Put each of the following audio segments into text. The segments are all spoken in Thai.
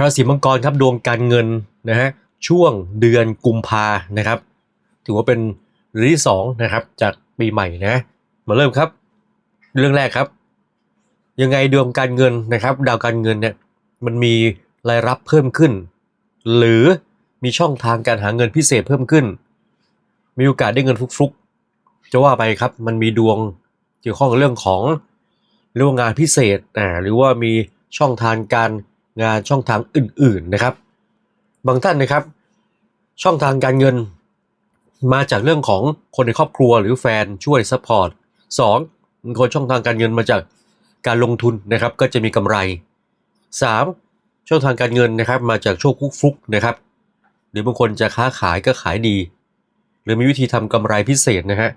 ราศีมังกรครับดวงการเงินนะฮะช่วงเดือนกุมภานะครับ ถือว่าเป็นเดือนที่สองนะครับ จากปีใหม่นะมาเริ่มครับ เรื่องแรกครับ ยังไงดวงการเงินนะครับ ดาวการเงินเนี่ยมันมีรายรับเพิ่มขึ้น หรือมีช่องทางการหาเงินพิเศษเพิ่มขึ้น มีโอกาสได้เงินฟุกๆ จะว่าไปครับมันมีดวงเกี่ยวข้องกับเรื่องของเรื่องงานพิเศษอ่าหรือว่ามีช่องทางการ งานช่องทางอื่นๆนะครับ บางท่านนะครับ ช่องทางการเงิน มาจากเรื่องของคนในครอบครัวหรือแฟนช่วยซัพพอร์ตสองคนช่องทางการเงินมาจากการลงทุนนะครับ ก็จะมีกำไรสามช่องทางการเงินนะครับ มาจากโชคคุกฟลุกนะครับ หรือบางคนจะค้าขายก็ขายดี หรือมีวิธีทำกำไรพิเศษนะฮะ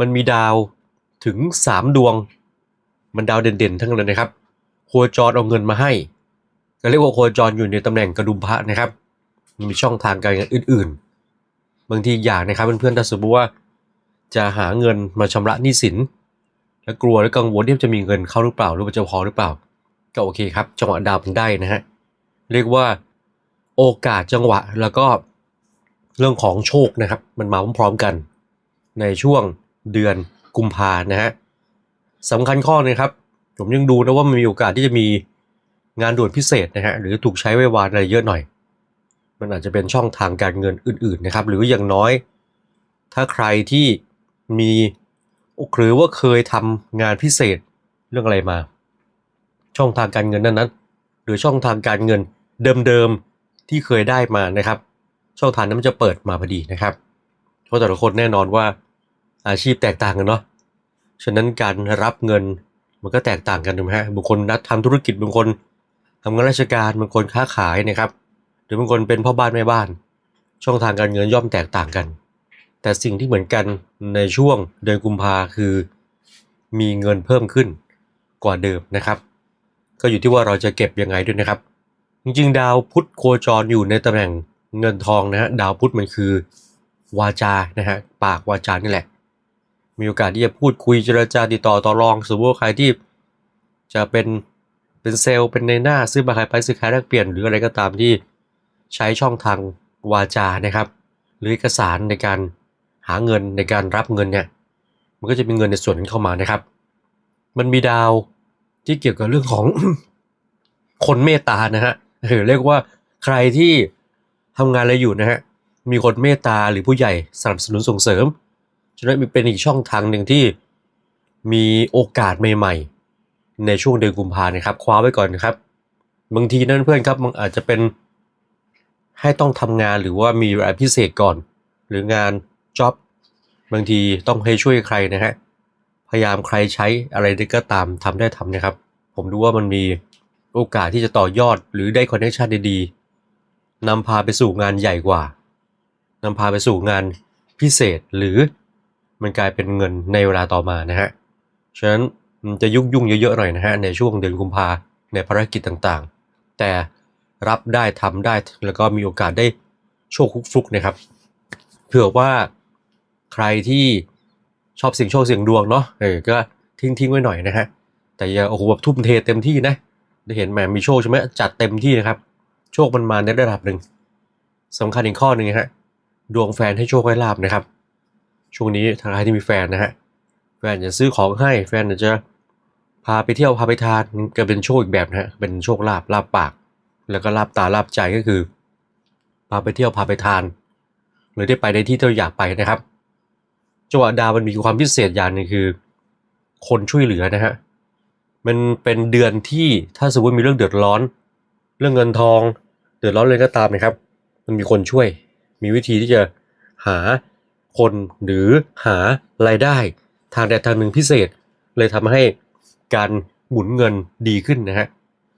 มันมีดาวถึง 3 ดวง มันดาวเด่นๆ ทั้งนั้นเลยนะครับโคจรเอาเงินมาให้ ก็เรียกว่าโคจรอยู่ในตำแหน่งกระดุมพระนะครับมีช่องทางการเงินอื่น ๆ บางทีอย่างนะครับเพื่อนๆถ้าสมมติว่าจะหาเงินมาชำระหนี้สิน แล้วกลัวและกังวลที่จะมีเงินเข้าหรือเปล่าหรือว่าจะพอหรือเปล่า ก็โอเคครับ จังหวะดาวมันได้นะฮะเรียกว่าโอกาสจังหวะแล้วก็เรื่องของโชคนะครับ มันมาพร้อมๆกัน ในช่วงเดือนกุมภานะฮะสำคัญข้อหนึงครับ ผมยังดูนะว่ามันมีโอกาสที่จะมี งานด่วนพิเศษนะฮะหรือถูกใช้ไว้วานอะไรเยอะหน่อย มันอาจจะเป็นช่องทางการเงินอื่นๆนะครับ หรืออย่างน้อย ถ้าใครที่มีหรือว่าเคยทำงานพิเศษเรื่องอะไรมา ช่องทางการเงินนั้นนั้นๆหรือช่องทางการเงินเดิมๆที่เคยได้มานะครับ ช่องทางนั้นมันจะเปิดมาพอดีนะครับ เพราะแต่ละคนแน่นอนว่าอาชีพแตกต่างกันเนาะฉะนั้นการรับเงินมันก็แตกต่างกันถูกไหมฮะบางคนนัดทำธุรกิจบางคน ทำงานราชการบางคนค้าขายนะครับหรือบางคนเป็นพ่อบ้านแม่บ้าน ช่องทางการเงินย่อมแตกต่างกัน แต่สิ่งที่เหมือนกันในช่วงเดือนกุมภาคือ มีเงินเพิ่มขึ้นกว่าเดิมนะครับ ก็อยู่ที่ว่าเราจะเก็บยังไงด้วยนะครับ จริงๆ ดาวพุธโคจรอยู่ในตำแหน่งเงินทองนะฮะดาวพุธมันคือ วาจานะฮะปากวาจานี่แหละ มีโอกาสที่จะพูดคุยเจรจาติดต่อต่อรองสมมติว่าใครที่จะเป็น เป็นเซลล์เป็นในหน้าซื้อมาขายไปซื้อขายแลกเปลี่ยนหรืออะไรก็ตามที่ใช้ช่องทางวาจานะครับ หรือเอกสารในการหาเงินในการรับเงินเนี่ยมันก็จะมีเงินในส่วนนั้นเข้ามานะครับ มันมีดาวที่เกี่ยวกับเรื่องของคนเมตตานะฮะหรือเรียกว่าใครที่ทำงานอะไรอยู่นะฮะมีคนเมตตาหรือผู้ใหญ่สนับสนุนส่งเสริมฉะนั้นมันเป็นอีกช่องทางหนึ่งที่มีโอกาสใหม่ๆ ในช่วงเดือนกุมภานะครับคว้าไว้ก่อนนะครับ บางทีนั่นเพื่อนครับมันอาจจะเป็นให้ต้องทำงานหรือว่ามีอะไรพิเศษก่อน หรืองานจ็อบบางทีต้องให้ช่วยใครนะฮะพยายามใครใช้อะไรได้ก็ตามทำได้ทำนะครับ ผมดูว่ามันมีโอกาสที่จะต่อยอดหรือได้คอนเนคชันดีๆนำพาไปสู่งานใหญ่กว่านำพาไปสู่งานพิเศษหรือมันกลายเป็นเงินในเวลาต่อมานะฮะฉะนั้น จะยุ่งยุ่งๆเยอะๆหน่อยนะฮะในช่วงเดือนกุมภาในภารกิจต่างๆ แต่รับได้ทำได้แล้วก็มีโอกาสได้โชคฟุกฟุกนะครับเผื่อว่าใครที่ชอบเสิ่งโชคเสี่ยงดวงเนาะเออก็ทิ้งทิ้งๆไว้หน่อยนะฮะแต่อย่าโอ้โหแบบทุ่มเทเต็มที่นะได้เห็นแหมมีโชคใช่ไหมจัดเต็มที่นะครับ โชคมันมาในระดับหนึ่งสำคัญอีกข้อหนึ่งนะฮะดวงแฟนให้โชคให้ลาบนะครับ ช่วงนี้ทางใครที่มีแฟนนะฮะ แฟนจะซื้อของให้แฟนจะพาไปเที่ยวพาไปทานก็เป็นโชคอีกแบบนะฮะเป็นโชคลาบลาบปาก แล้วก็ลาบตาลาบใจก็คือ พาไปเที่ยวพาไปทานหรือได้ไปในที่ที่เราอยากไปนะครับจังหวะดาวมันมีความพิเศษอย่างหนึงคือ คนช่วยเหลือนะฮะมันเป็นเดือนที่ถ้าสมมติมีเรื่องเดือดร้อน เรื่องเงินทอง เดือดร้อนเลยก็ตามนะครับ มันมีคนช่วย มีวิธีที่จะหาคนหรือหารายได้ ทางใดทางหนึ่งพิเศษ เลยทำให้การหมุนเงินดีขึ้นนะฮะ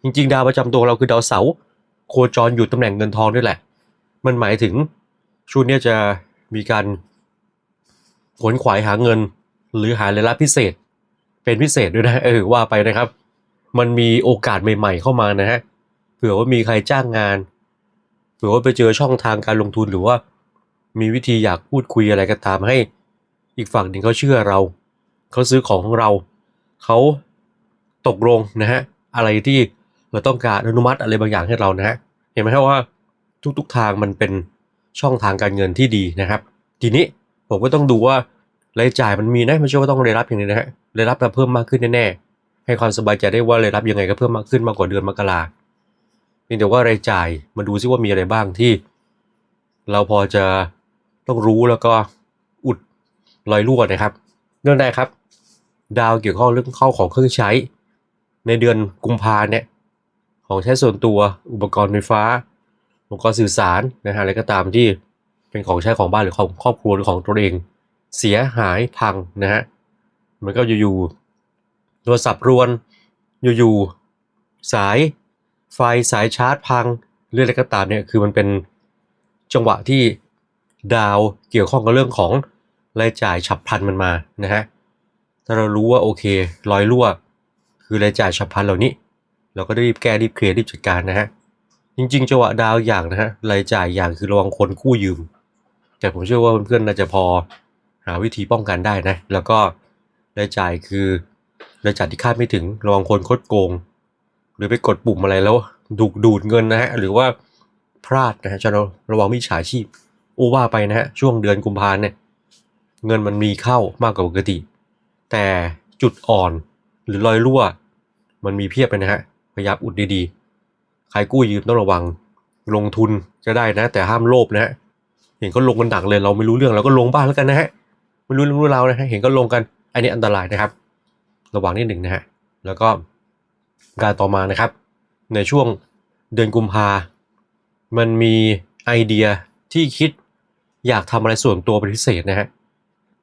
จริงๆ ดาวประจำตัวเราคือดาวเสาร์โคจรอยู่ตำแหน่งเงินทองด้วยแหละ มันหมายถึงช่วงนี้จะมีการขวนขวายหาเงิน หรือหารายรับพิเศษ เป็นพิเศษด้วยนะเออว่าไปนะครับ มันมีโอกาสใหม่ๆเข้ามานะฮะเผื่อว่ามีใครจ้างงานเผื่อว่าไปเจอช่องทางการลงทุนหรือว่า มีวิธีอยากพูดคุยอะไรก็ตามให้อีกฝั่งหนึ่งเขาเชื่อเรา เขาซื้อของของเรา เขาตกลงนะฮะอะไรที่เราต้องการอนุมัติอะไรบางอย่างให้เรานะฮะเห็นไหมครับว่าทุกๆทางมันเป็นช่องทางการเงินที่ดีนะครับ ทีนี้ผมก็ต้องดูว่ารายจ่ายมันมีนะไม่ใช่ว่าต้องรายรับอย่างนี้นะฮะรายรับเราเพิ่มมากขึ้นแน่ๆให้ความสบายใจได้ว่ารายรับยังไงก็เพิ่มมากขึ้นมากกว่าเดือนมกราเพียงแต่ว่ารายจ่ายมาดูซิว่ามีอะไรบ้างที่ เราพอจะต้องรู้แล้วก็อุดรอยรั่วนะครับ เรื่องแรกครับ ดาวเกี่ยวข้องเรื่องเข้าของเครื่องใช้ ในเดือนกุมภาเนี่ยของใช้ส่วนตัวอุปกรณ์ไฟฟ้า อุปกรณ์สื่อสารนะฮะอะไรก็ตามที่เป็นของใช้ของบ้านหรือของครอบครัวหรือของตัวเอง เสียหายพังนะฮะมันก็อยู่ๆโทรศัพท์รวนอยู่ๆสายไฟสายชาร์จพังเรื่องอะไรก็ตามเนี่ยคือมันเป็นจังหวะที่ดาวเกี่ยวข้องกับเรื่องของรายจ่ายฉับพลันมันมานะฮะ ถ้าเรารู้ว่าโอเครอยรั่ว คือรายจ่ายฉับพลันเหล่านี้ เราก็ได้รีบแก้รีบเคลียร์รีบจัดการนะฮะจริงๆจังหวะดาวอย่างนะฮะรายจ่ายอย่างคือระวังคนกู้ยืม แต่ผมเชื่อว่าเพื่อนๆน่าจะพอหาวิธีป้องกันได้นะ แล้วก็รายจ่ายคือรายจ่ายที่คาดไม่ถึงระวังคนคดโกง หรือไปกดปุ่มอะไรแล้วดูดดูดเงินนะฮะหรือว่าพลาดนะฮะจะระวังมิจฉาชีพโอว่าไปนะฮะช่วงเดือนกุมภาเนี่ยเงินมันมีเข้ามากกว่าปกติ แต่จุดอ่อนหรือรอยรั่ว มันมีเพียบเลยนะฮะ พยายามอุดดีๆ ใครกู้ยืมต้องระวัง ลงทุนจะได้นะ แต่ห้ามโลภนะฮะ เห็นก็ลงกันดักเลยเราไม่รู้เรื่องเราก็ลงบ้างแล้วกันนะฮะ ไม่รู้เรื่องรู้ราวนะฮะ เห็นก็ลงกัน อันนี้อันตรายนะครับ ระวังนิดหนึ่งนะฮะ แล้วก็การต่อมานะครับ ในช่วงเดือนกุมภา มันมีไอเดียที่คิดอยากทำอะไรส่วนตัวเป็นพิเศษนะฮะ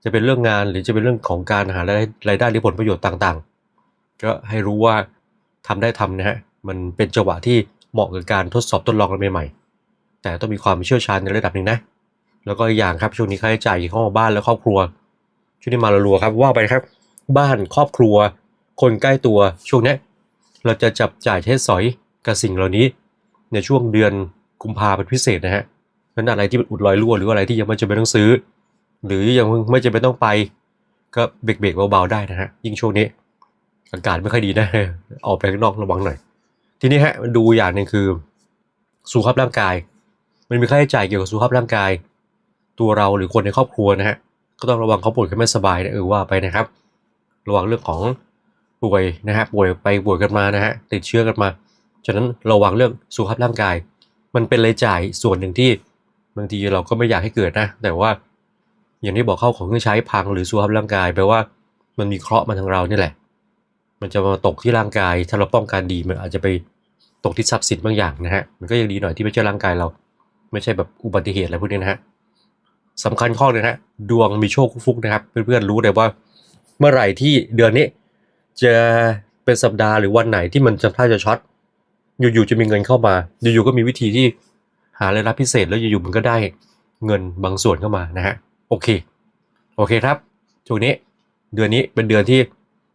จะเป็นเรื่องงานหรือจะเป็นเรื่องของการหารายได้รายได้หรือผลประโยชน์ต่างๆ ก็ให้รู้ว่าทำได้ทำนะฮะมันเป็นจังหวะที่เหมาะกับการทดสอบทดลองกันใหม่ๆ แต่ต้องมีความเชี่ยวชาญในระดับหนึ่งนะ แล้วก็อีกอย่างครับช่วงนี้ค่าใช้จ่ายข้ามาบ้านและครอบครัว ช่วงนี้มารัวครับว่าไปครับ บ้านครอบครัว คนใกล้ตัวช่วงนี้เราจะจับจ่ายใช้สอยกับสิ่งเหล่านี้ ในช่วงเดือนกุมภาเป็นพิเศษนะฮะนั้นอะไรที่มันอุดรอยรั่วหรืออะไรที่ยังไม่จำเป็นต้องซื้อ หรือยังไม่จำเป็นต้องไปก็เบรกๆเบาๆได้นะฮะยิ่งช่วงนี้ อากาศไม่ค่อยดีนะออกไปข้างนอกระวังหน่อย ทีนี้ฮะมันดูอย่างหนึ่งคือสุขภาพร่างกาย มันมีค่าใช้จ่ายเกี่ยวกับสุขภาพร่างกาย ตัวเราหรือคนในครอบครัวนะฮะก็ต้องระวังเขาป่วยกันไม่สบายนะเออว่าไปนะครับ ระวังเรื่องของป่วยนะฮะป่วยไปป่วยกันมานะฮะติดเชื้อกันมาฉะนั้นระวังเรื่องสุขภาพร่างกาย มันเป็นรายจ่ายส่วนหนึ่งที่บางทีเราก็ไม่อยากให้เกิดนะ แต่ว่า อย่างที่บอกเข้าของเครื่องใช้พังหรือสุขภาพร่างกายแปลว่ามันมีเคราะห์มาทางเราเนี่ยแหละ มันจะมาตกที่ร่างกาย ถ้าเราป้องกันดีมันอาจจะไปตกที่ทรัพย์สินบางอย่างนะฮะ มันก็ยังดีหน่อยที่ไม่ใช่ร่างกายเรา ไม่ใช่แบบอุบัติเหตุอะไรพวกนี้นะฮะสำคัญข้อเลยนะฮะดวงมีโชคฟุกนะครับ เพื่อนๆรู้เลยว่า เมื่อไหร่ที่เดือนนี้จะเป็นสัปดาห์หรือวันไหนที่มันจะถ้าจะช็อตอยู่ๆจะมีเงินเข้ามา อยู่ๆก็มีวิธีที่หารายรับพิเศษแล้วอยู่ๆมันก็ได้เงินบางส่วนเข้ามานะฮะ โอเค โอเคครับช่วงนี้เดือนนี้เป็นเดือนที่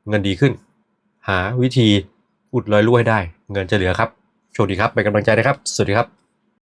เงินดีขึ้น หาวิธีอุดรอยรั่วให้ได้ เงินจะเหลือครับโชคดีครับเป็นกำลังใจนะครับ สวัสดีครับ